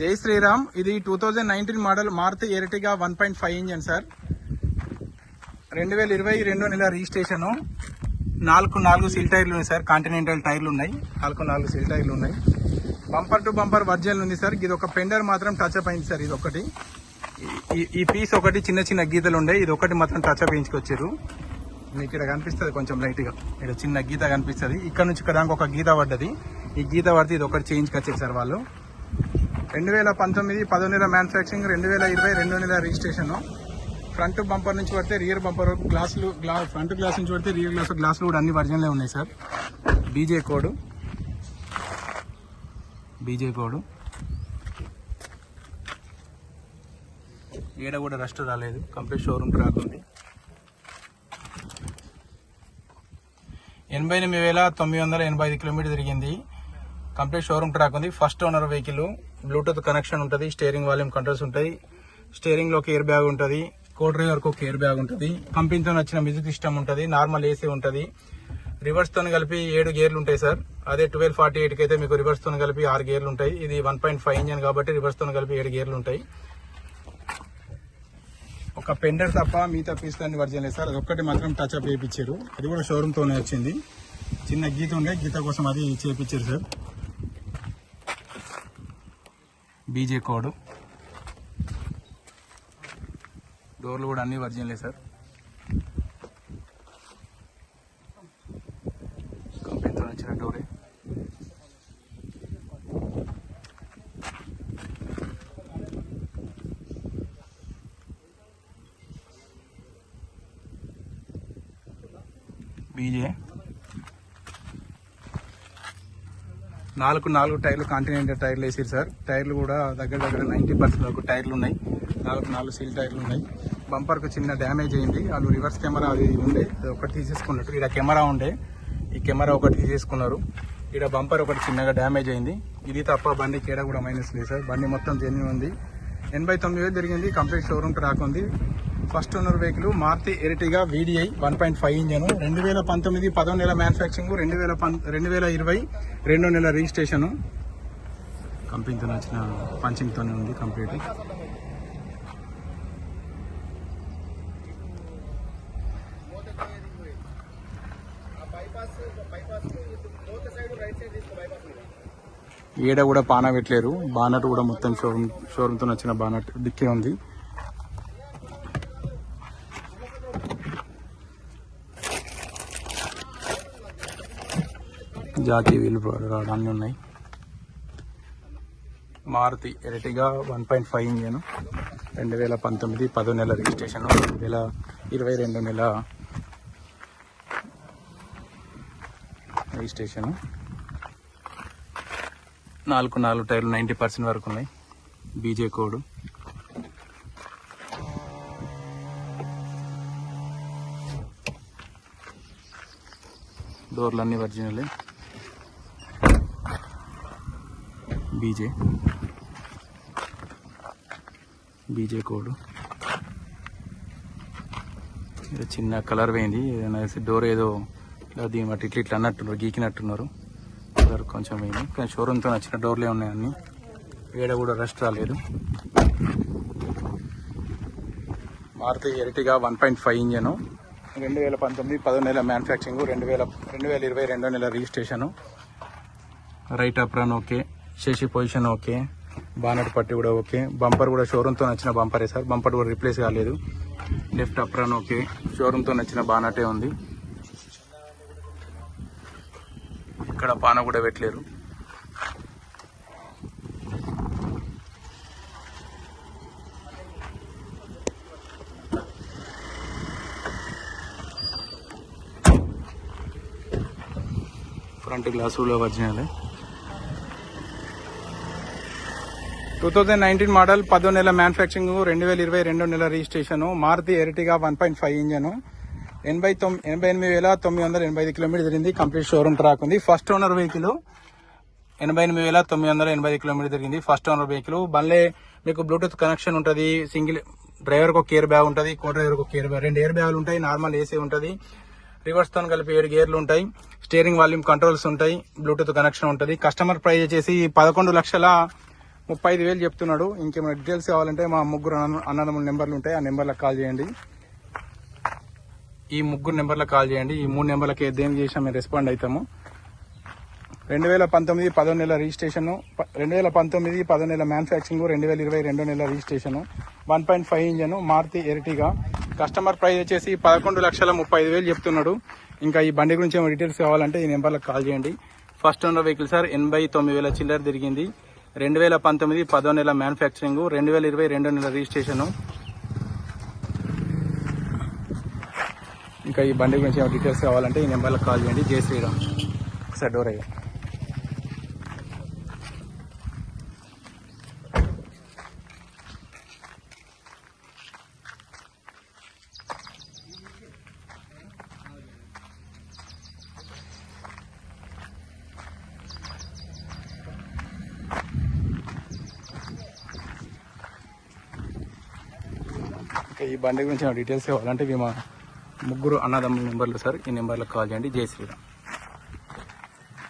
జై శ్రీరామ్. ఇది two thousand nineteen model Maruti Ertiga one point five engine sir రెండు వేల ఇరవై రెండో నెల రిజిస్ట్రేషను. నాలుగు నాలుగు సిల్ టైర్లు ఉన్నాయి సార్ కాంటినెంటల్ టైర్లు ఉన్నాయి. నాలుగు నాలుగు సిల్ టైర్లు ఉన్నాయి. బంపర్ టు బంపర్ వర్జన్ ఉంది సార్ ఇది ఒక పెండర్ మాత్రం టచ్ అప్ అయింది సార్ ఇది ఒకటి. ఈ- ఈ పీస్ ఒకటి చిన్న చిన్న గీతలు ఉండే ఇది ఒకటి మాత్రం టచ్ అప్ వేయించుకొచ్చారు. మీకు ఇక్కడ కనిపిస్తుంది కొంచెం లైట్గా. ఇక్కడ చిన్న గీత కనిపిస్తుంది. ఇక్కడ నుంచి ఇక్కడ దానికి ఒక గీత పడ్డది. ఈ గీత పడితే ఇది ఒకటి చేయించుకొచ్చారు సార్ వాళ్ళు. రెండు వేల పంతొమ్మిది పదో నెల మ్యానుఫ్యాక్చరింగ్ రెండు వేల ఇరవై రెండో నెల రిజిస్ట్రేషన్ ఫ్రంట్ బంపర్ నుంచి పడితే రియర్ బంపర్ వరకు గ్లాసులు గ్లా ఫ్రంట్ గ్లాస్ నుంచి పడితే రియర్ గ్లాస్ గ్లాసులు కూడా అన్ని వర్జన్లే ఉన్నాయి sir BJ code BJ code ఏడ కూడా రస్ట్ రాలేదు. కంప్లీట్ షోరూమ్ ట్రాక్ ఉంది. ఎనభై ఎనిమిది వేల తొమ్మిది వందల ఎనభై ఐదు కిలోమీటర్ తిరిగింది. కంప్లీట్ షోరూమ్ ట్రాక్ ఉంది. First owner vehicle bluetooth connection ఉంటుంది స్టీరింగ్ వాల్యూమ్ కంట్రోల్స్ ఉంటాయి స్టీరింగ్లో కేర్ బ్యాగ్ ఉంటుంది కో డ్రైవర్ ఒక కేర్ బ్యాగ్ ఉంటుంది కంపెనీతో వచ్చిన మ్యూజిక్ సిస్టమ్ ఉంటుంది నార్మల్ ఏసీ ఉంటుంది. రివర్స్తో కలిపి ఏడు గేర్లు ఉంటాయి సార్. అదే ట్వెల్వ్ ఫార్టీ ఎయిట్కి అయితే మీకు రివర్స్తో కలిపి ఆరు గేర్లు ఉంటాయి. ఇది వన్ పాయింట్ ఫైవ్ ఇంజన్ కాబట్టి రివర్స్తో కలిపి ఏడు గేర్లు ఉంటాయి. ఒక పెండర్ తప్ప మిగతా పీస్ అన్ని వర్జన్ లేదు సార్. అది ఒక్కటి మాత్రం టచ్ అప్ చేయించారు. అది కూడా షోరూమ్ తోనే వచ్చింది. చిన్న గీత ఉండే గీత కోసం అది చేయించారు సార్. బీజే కోడ్ డోర్లు కూడా అన్ని వర్జిన్లే సార్ కంపెనీతో వచ్చిన డోరే బీజే నాలుగు నాలుగు టైర్లు కాంటినెంటల్ టైర్లు వేసారు సార్. టైర్లు కూడా దగ్గర దగ్గర నైంటీ పర్సెంట్ వరకు టైర్లు ఉన్నాయి. నాలుగు నాలుగు సీల్ టైర్లు ఉన్నాయి. బంపర్కు చిన్న డ్యామేజ్ అయింది. వాళ్ళు రివర్స్ కెమెరా అది ఉండే. ఒకటి తీసేసుకున్నట్టు. ఇక్కడ కెమెరా ఉండే. ఈ కెమెరా ఒకటి తీసేసుకున్నారు. ఇక్కడ బంపర్ ఒకటి చిన్నగా డ్యామేజ్ అయింది. ఇది తప్ప బండి కేడ కూడా మైనస్ లేదు సార్. బండి మొత్తం జెన్యున్ ఉంది. ఎనభై తొమ్మిది వేలు జరిగింది. కంప్లీట్ షోరూమ్ ట్రాక్ ఉంది first owner vehicle Maruti Ertiga VDI one point five engine రెండు వేల పంతొమ్మిది పదో నెల మ్యానుఫ్యాక్చరింగ్ రెండు వేల పం రెండు వేల ఇరవై రెండో నెల రిజిస్ట్రేషన్. కంపెనీతో వచ్చిన పంచింగ్తోనే ఉంది కంప్లీట్. ఈడ కూడా పాన పెట్టలేరు. బానట్ కూడా మొత్తం షోరూమ్ షోరూమ్తో వచ్చిన బానట్ డిక్కే ఉంది. జాతీయ వీలు రావడం అన్నీ ఉన్నాయి. Maruti Ertiga one point five engine రెండు వేల పంతొమ్మిది పదో నెల రిజిస్ట్రేషన్ రెండు వేల ఇరవై రెండు నెల రిజిస్ట్రేషన్. నాలుగు నాలుగు టైర్లు నైంటీ పర్సెంట్ వరకు ఉన్నాయి. BJ code. డోర్లు అన్నీ ఒరిజినల్. బీజే. BJ code. చిన్న కలర్ పోయింది డోర్ ఏదో ఇలా దీని బట్టి ఇట్లా ఇట్లా అన్నట్టున్నారు గీకినట్టున్నారు. కలర్ కొంచెం పోయింది కానీ షోరూమ్తో నచ్చిన డోర్లే ఉన్నాయి అన్నీ. ఏడ కూడా రెస్ట్ రాలేదు. Maruti Ertiga one point five engine. రెండు వేల పంతొమ్మిది పదో నెల మ్యానుఫ్యాక్చరింగ్ రెండు వేల రెండు వేల ఇరవై రెండో నెల registration. Right apron okay. Chassis position okay. Bonnet పట్టి కూడా ఓకే. బంపర్ కూడా షోరూమ్తో నచ్చిన బంపరే సార్? బంపర్ కూడా రిప్లేస్ కాలేదు. Left apron okay. షోరూమ్తో నచ్చిన బానటే ఉంది. ఇక్కడ పాన కూడా పెట్టలేరు. ఫ్రంట్ గ్లాస్ కూడా టూ థౌజండ్ నైన్టీన్ మోడల్ పదో నెల మ్యానుఫ్యాక్చరింగ్ రెండు వేల ఇరవై రెండో నెల registration Maruti Ertiga one point five engine. ఎనభై తొమ్మిది ఎనభై ఎనిమిది వేల తొమ్మిది వందల ఎనభై ఐదు కిలోమీటర్ తిరిగింది కంప్లీట్ షోరూమ్ ట్రాక్ ఉంది. ఫస్ట్ ఓనర్ వెహికల్ ఎనభై ఎనిమిది వేల తొమ్మిది వందల ఎనభై ఐదు కిలోమీటర్ తిరిగింది ఫస్ట్ ఓనర్ వెహికల్. బండ్లే మీకు బ్లూటూత్ కనెక్షన్ ఉంటుంది సింగిల్ డ్రైవర్ ఒక కేర్ బ్యాగ్ ఉంటుంది కో డ్రైవర్కి ఒక కేర్ బ్యాగ్ రెండు ఇయర్ బ్యాగులు ఉంటాయి నార్మల్ ఏసీ ఉంటుంది రివర్స్తో కలిపి ఏడు గేర్లు ఉంటాయి స్టీరింగ్ వాల్యూమ్ కంట్రోల్స్ ఉంటాయి బ్లూటూత్ కనెక్షన్ ఉంటుంది. కస్టమర్ ప్రైస్ వచ్చేసి పదకొండు లక్షల ముప్పై ఐదు వేలు చెప్తున్నాడు. ఇంకేమైనా డీటెయిల్స్ కావాలంటే మా ముగ్గురు అన్నదమ్ముల నెంబర్లు ఉంటాయి. ఆ నెంబర్లకు కాల్ చేయండి. ఈ ముగ్గురు నెంబర్లకు కాల్ చేయండి. ఈ మూడు నెంబర్లకి దేని చేసినా మేము రెస్పాండ్ అవుతాము. రెండు వేల పంతొమ్మిది పదో నెల రిజిస్ట్రేషను రెండు వేల పంతొమ్మిది పదో నెల మ్యానుఫ్యాక్చరింగ్ రెండు వేల ఇరవై రెండో నెల registration. One point five engine Maruti Ertiga. Customer price వచ్చేసి పదకొండు లక్షల ముప్పై ఐదు వేలు చెప్తున్నాడు. ఇంకా ఈ బండి గురించి ఏమైనా డీటెయిల్స్ కావాలంటే ఈ నెంబర్లకు కాల్ చేయండి. ఫస్ట్ ఓనర్ వెహికల్ సార్ ఎనభై తొమ్మిది వేల చిల్లర తిరిగింది. రెండు వేల పంతొమ్మిది పదో నెల మ్యానుఫ్యాక్చరింగ్ రెండు వేల ఇరవై రెండో నెల రిజిస్ట్రేషన్. ఇంకా ఈ బండి గురించి ఏమైనా డీటెయిల్స్ కావాలంటే ఈ నెంబర్లకు కాల్ చేయండి. జై శ్రీరామ్. ఒకసారి డోర్ అయ్యా. ఈ బండి గురించి డీటెయిల్స్ కావాలంటే మేము ముగ్గురు అన్నదమ్ముల నెంబర్లు సార్ ఈ నెంబర్లకు కాల్ చేయండి. జై శ్రీరామ్.